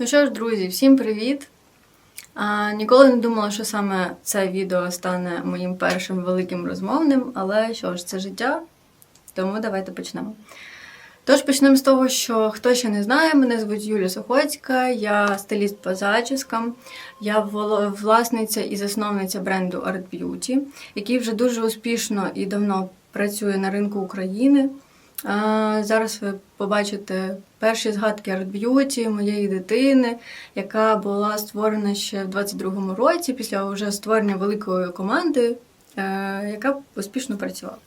Ну що ж, друзі, всім привіт! А, ніколи не думала, що саме це відео стане моїм першим великим розмовним, але що ж, це життя, тому давайте почнемо. Тож почнемо з того, що хто ще не знає, мене звуть Юлія Сухоцька, я стиліст по зачіскам, я власниця і засновниця бренду Art Beauty, який вже дуже успішно і давно працює на ринку України. Зараз ви побачите перші згадки Beauty моєї дитини, яка була створена ще в 22-му році, після вже створення великої команди, е, яка успішно працювала.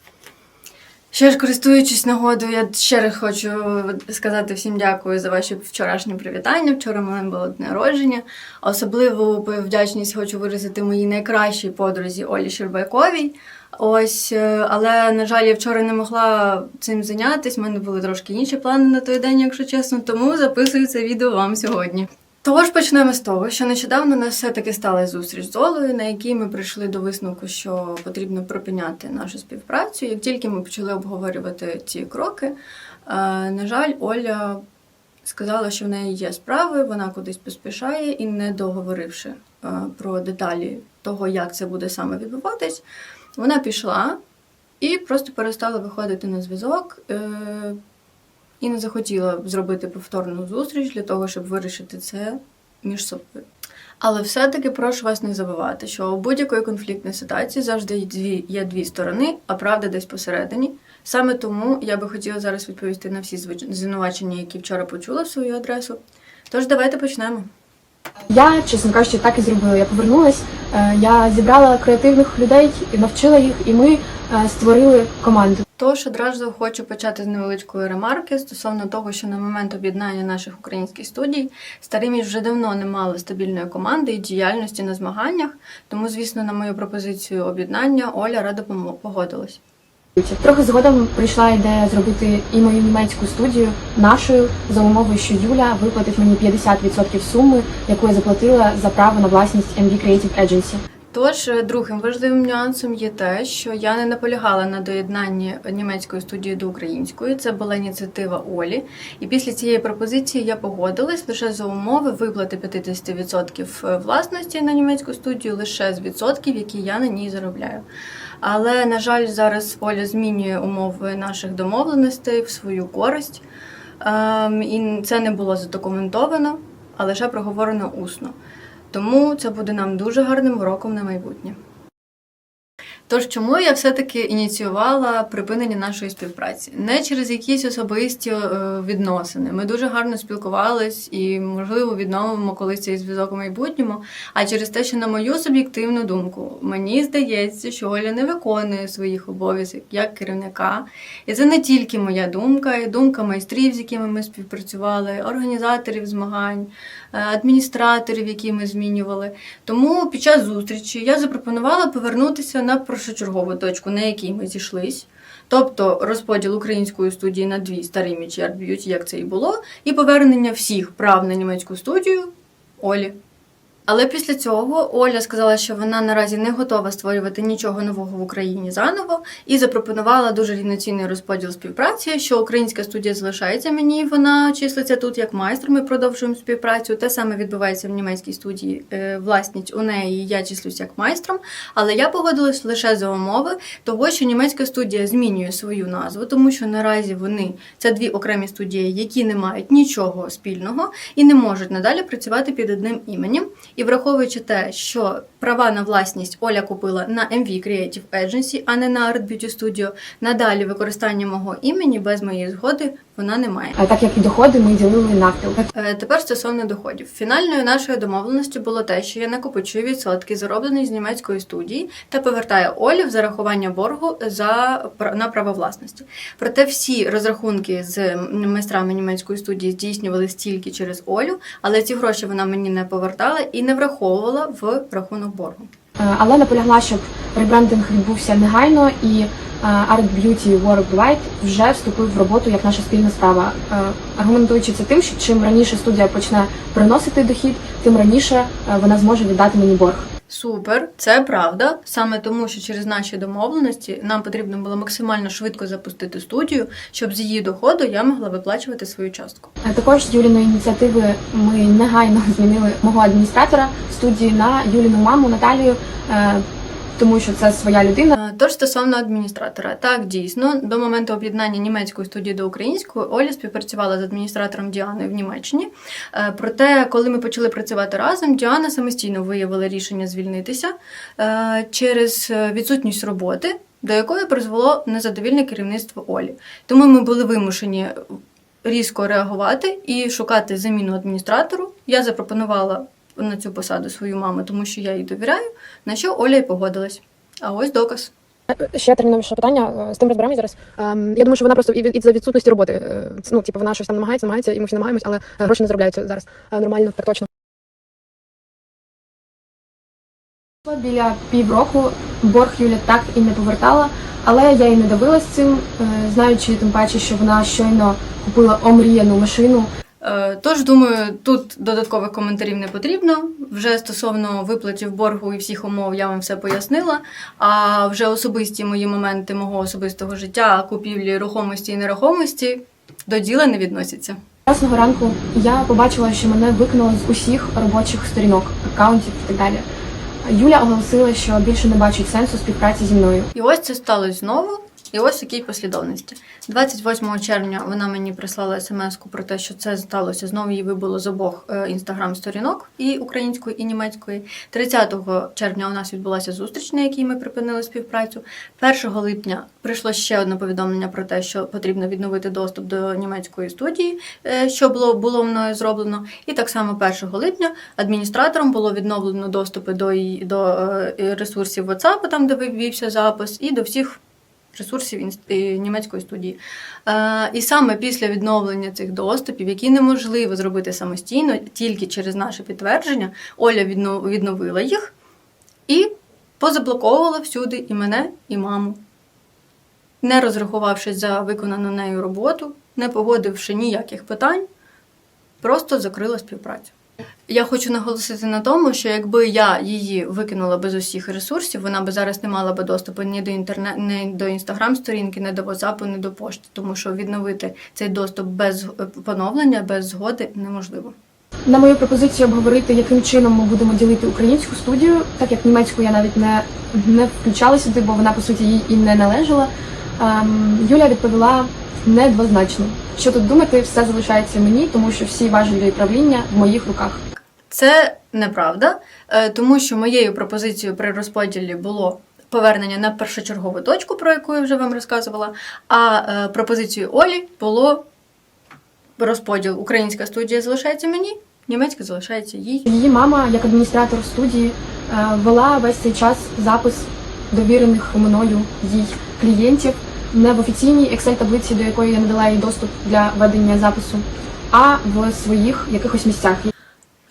Ще ж користуючись нагодою, я ще раз хочу сказати всім дякую за ваші вчорашні привітання. Вчора в мене було день народження. Особливу вдячність хочу виразити моїй найкращій подрузі Олі Щербаковій. Ось, е, але на жаль, я вчора не могла цим зайнятися. У мене були трошки інші плани на той день, якщо чесно, тому записую це відео вам сьогодні. Тож почнемо з того, що нещодавно нас все-таки стала зустріч з Олею, на якій ми прийшли до висновку, що потрібно припиняти нашу співпрацю. Як тільки ми почали обговорювати ці кроки, е, на жаль, Оля сказала, що в неї є справи, вона кудись поспішає і, не договоривши е, про деталі того, як це буде саме відбуватись, вона пішла і просто перестала виходити на зв'язок. е, і не захотіла зробити повторну зустріч для того, щоб вирішити це між собою. Але все-таки прошу вас не забувати, що у будь-якої конфліктної ситуації завжди є дві, є дві сторони, а правда десь посередині. Саме тому я би хотіла зараз відповісти на всі звинувачення, які вчора почула в свою адресу. Тож давайте почнемо. Я, чесно кажучи, так і зробила. Я повернулась, е, я зібрала креативних людей навчила їх, і ми е, створили команду. Тож одразу хочу почати з невеличкої ремарки стосовно того, що на момент об'єднання наших українських студій старимість вже давно не мали стабільної команди і діяльності на змаганнях. Тому, звісно, на мою пропозицію об'єднання Оля радо погодилась. Трохи згодом прийшла ідея зробити і мою німецьку студію нашою за умовою, що Юля виплатить мені 50% суми, яку я заплатила за право на власність MV Creative Agency. Тож, е, другим важливим нюансом є те, що я не наполягала на доєднанні німецької студії до української. Це була ініціатива Олі. І після цієї пропозиції я погодилась лише за умови виплати 50% власності на німецьку студію, лише з відсотків, які я на ній заробляю. Але, на жаль, зараз Оля змінює умови наших домовленостей в свою користь. Ем, І це не було задокументовано, а лише проговорено усно. Тому це буде нам дуже гарним уроком на майбутнє. Тож, чому я все-таки ініціювала припинення нашої співпраці? Не через якісь особисті е, відносини. Ми дуже гарно спілкувались і, можливо, відновимо колись цей зв'язок у майбутньому. А через те, що, на мою суб'єктивну думку, мені здається, що Оля не виконує своїх обов'язків як керівника. І це не тільки моя думка, і думка майстрів, з якими ми співпрацювали, організаторів змагань, адміністраторів, які ми змінювали. Тому під час зустрічі я запропонувала повернутися на першочергову точку, на якій ми зійшлись. Тобто розподіл української студії на дві старі мічі Art як це і було, і повернення всіх прав на німецьку студію Олі. Але після цього Оля сказала, що вона наразі не готова створювати нічого нового в Україні заново, і запропонувала дуже рівноцінний розподіл співпраці, що українська студія залишається мені, вона числиться тут як майстер. Ми продовжуємо співпрацю. Те саме відбувається в німецькій студії. Е, Власність у неї я числюсь як майстром, але я погодилась лише за умови того, що німецька студія змінює свою назву, тому що наразі вони це дві окремі студії, які не мають нічого спільного і не можуть надалі працювати під одним іменем. І враховуючи те, що права на власність Оля купила на MV Creative Agency, а не на Art Beauty Studio, надалі використання мого імені без моєї згоди вона не має. А так як і доходи ми ділили навпіл. Е, Тепер стосовно доходів. Фінальною нашою домовленістю було те, що я накопичую відсотки, зароблені з німецької студії, та повертаю Олі в зарахування боргу за на право власності. Проте всі розрахунки з майстрами німецької студії здійснювалися тільки через Олю, але ці гроші вона мені не повертала і не враховувала в рахунок боргу. Е, Але наполягла, щоб ребрендинг відбувся негайно і е, Art Beauty Worldwide вже вступив в роботу як наша спільна справа, Е, аргументуючи це тим, що чим раніше студія почне приносити дохід, тим раніше вона зможе віддати мені борг. Супер, це правда. Саме тому, що через наші домовленості нам потрібно було максимально швидко запустити студію, щоб з її доходу я могла виплачувати свою частку. А Також з Юліної ініціативи ми негайно змінили мого адміністратора студії на Юліну маму Наталію, е, тому що це своя людина. Тож стосовно адміністратора, так дійсно до моменту об'єднання німецької студії до української Оля співпрацювала з адміністратором Діаною в Німеччині. Е, Проте, коли ми почали працювати разом, Діана самостійно виявила рішення звільнитися е, через е, відсутність роботи, до якої призвело незадовільне керівництво Олі. Тому ми були вимушені різко реагувати і шукати заміну адміністратору. Я запропонувала на цю посаду свою маму, тому що я їй довіряю, на що Оля й погодилась. А ось доказ. Ще терміновіше питання е, з тим розберемось зараз. Ем, Я думаю, що вона просто і за відсутності роботи. е, Ну, типу, вона щось там намагається, намагається, і ми всі намагаємось, але е, гроші не заробляються зараз. Е, Нормально, так точно. Біля півроку борг Юля так і не повертала, але я їй не давилась цим, е, знаючи тим паче, що вона щойно купила омріяну машину. Е, Тож, думаю, тут додаткових коментарів не потрібно. Вже стосовно виплатів боргу і всіх умов я вам все пояснила. А вже особисті мої моменти мого особистого життя, купівлі рухомості і нерухомості до діла не відносяться. Ясного ранку я побачила, що мене викинуло з усіх робочих сторінок, аккаунтів і так далі. Юля оголосила, що більше не бачить сенсу співпраці зі мною. І ось це сталося знову. І ось в якій послідовності. 28 червня вона мені прислала смс-ку про те, що це сталося. Знову її вибуло з обох інстаграм-сторінок і української, і німецької. 30 червня у нас відбулася зустріч, на якій ми припинили співпрацю. 1 липня прийшло ще одне повідомлення про те, що потрібно відновити доступ до німецької студії, е, що було, було мною зроблено. І так само 1 липня адміністратором було відновлено доступи до, до е, ресурсів WhatsApp, там де вивівся запис, і до всіх ресурсів німецької студії. Е, і саме після відновлення цих доступів, які неможливо зробити самостійно, тільки через наше підтвердження, Оля відновила їх і позаблоковувала всюди і мене, і маму. Не розрахувавшись за виконану нею роботу, не погодивши ніяких питань, просто закрила співпрацю. Я хочу наголосити на тому, що якби я її викинула без усіх ресурсів, вона би зараз не мала би доступу ні до інтернет, ні до інстаграм-сторінки, ні до WhatsApp, ні до пошти, тому що відновити цей доступ без е, поновлення, без згоди неможливо. На мою пропозицію обговорити, яким чином ми будемо ділити українську студію, так як німецьку я навіть не, не включала бо вона по суті їй і не належала. Ем, Юля відповіла недвозначно. Що тут думати, все залишається мені, тому що всі важелі правління в моїх руках. Це неправда, е, тому що моєю пропозицією при розподілі було повернення на першочергову точку, про яку я вже вам розказувала. А е, пропозицією Олі було розподіл. Українська студія залишається мені, німецька залишається їй. Її мама, як адміністратор студії, е, вела весь цей час запис довірених мною їй клієнтів не в офіційній Excel-таблиці, до якої я надала їй доступ для ведення запису, а в своїх якихось місцях.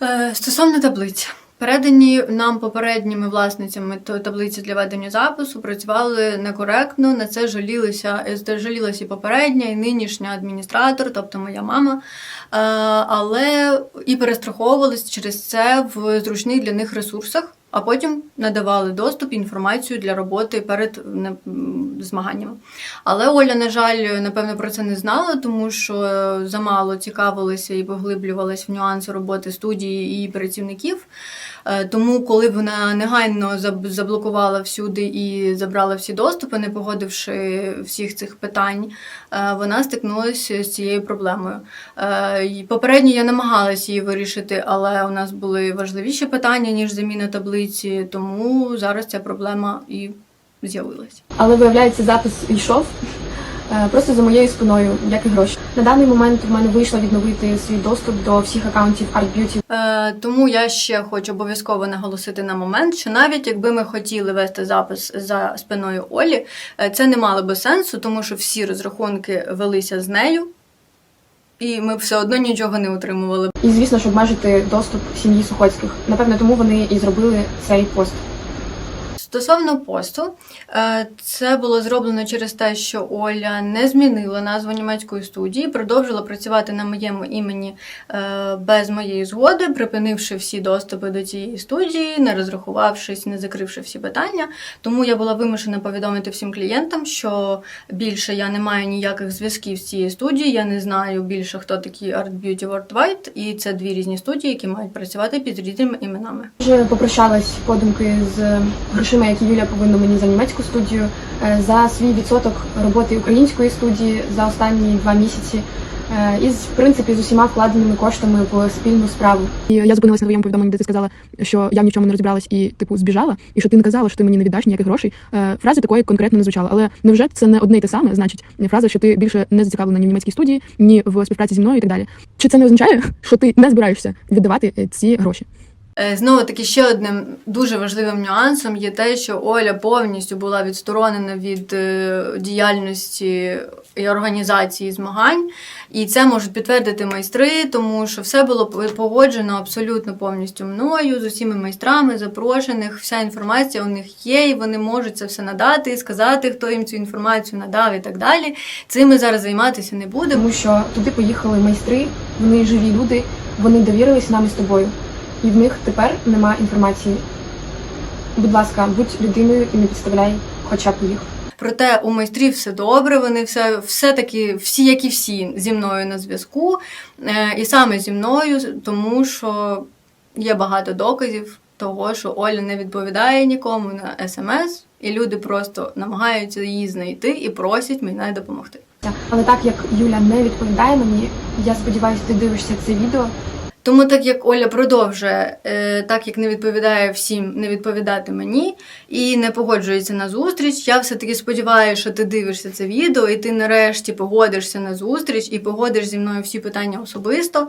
Е, Стосовно таблиць. Передані нам попередніми власницями таблиці для ведення запису працювали некоректно. На це жалілися, е, жалілася і попередня, і нинішня адміністратор, тобто моя мама. Е, Але і перестраховувались через це в зручних для них ресурсах, а потім надавали доступ інформацію для роботи перед змаганнями. Але Оля, на жаль, напевно, про це не знала, тому що е, замало цікавилася і поглиблювалася в нюанси роботи студії і працівників. Е, Тому, коли вона негайно заблокувала всюди і забрала всі доступи, не погодивши всіх цих питань, е, вона стикнулася з цією проблемою. Е, Попередньо я намагалася її вирішити, але у нас були важливіші питання, ніж заміна таблиці, тому зараз ця проблема і з'явилася. Але виявляється, запис йшов просто за моєю спиною, як і гроші. На даний момент в мене вийшло відновити свій доступ до всіх акаунтів Art Beauty Е, тому я ще хочу обов'язково наголосити на момент, що навіть якби ми хотіли вести запис за спиною Олі, е, це не мало би сенсу, тому що всі розрахунки велися з нею, і ми все одно нічого не отримували. І звісно ж обмежити доступ сім'ї Сухоцьких. Напевно, тому вони і зробили цей пост. Стосовно посту, е, це було зроблено через те, що Оля не змінила назву німецької студії, продовжила працювати на моєму імені е, без моєї згоди, припинивши всі доступи до цієї студії, не розрахувавшись, не закривши всі питання. Тому я була вимушена повідомити всім клієнтам, що більше я не маю ніяких зв'язків з цією студією. Я не знаю більше, хто такі Art Beauty Worldwide, і це дві різні студії, які мають працювати під різними іменами. Вже попрощалась подумки з грошима, які Юля повинна мені за німецьку студію, е, за свій відсоток роботи української студії за останні два місяці. е, І в принципі з усіма вкладеними коштами в спільну справу. І я зупинилася на твоєму повідомленні, де ти сказала, що я в нічому не розбиралась і типу збіжала, і що ти не казала, що ти мені не віддаш ніяких грошей. Е, Фрази такої конкретно не звучала. Але невже це не одне й те саме? Значить, фраза, що ти більше не зацікавлена ні в німецькій студії, ні в співпраці зі мною і так далі. Чи це не означає, що ти не збираєшся віддавати ці гроші? Е, Знову таки, ще одним дуже важливим нюансом є те, що Оля повністю була відсторонена від е, діяльності і організації змагань, і це можуть підтвердити майстри, тому що все було погоджено абсолютно повністю мною, з усіма майстрами запрошених. Вся інформація у них є, і вони можуть це все надати, сказати, хто їм цю інформацію надав і так далі. Цим ми зараз займатися не будемо. Тому що туди поїхали майстри, вони живі люди, вони довірились нам з тобою, і в них тепер нема інформації. Будь ласка, будь людиною і не підставляй хоча б їх. Проте у майстрів все добре, вони все, все таки всі, як і всі, зі мною на зв'язку. Е, і саме зі мною, тому що є багато доказів того, що Оля не відповідає нікому на смс, і люди просто намагаються її знайти і просять мене допомогти. Але так як Юля не відповідає мені, я сподіваюся, ти дивишся це відео. Тому так як Оля продовжує, е, так як не відповідає всім, не відповідати мені і не погоджується на зустріч, я все-таки сподіваюся, що ти дивишся це відео, і ти нарешті погодишся на зустріч і погодиш зі мною всі питання особисто.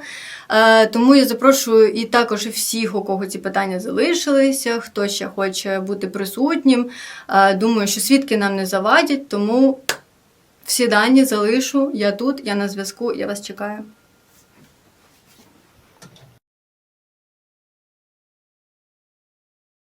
Е, Тому я запрошую і також всіх, у кого ці питання залишилися, хто ще хоче бути присутнім. Е, Думаю, що свідки нам не завадять, тому всі дані залишу. Я тут, я на зв'язку, я вас чекаю.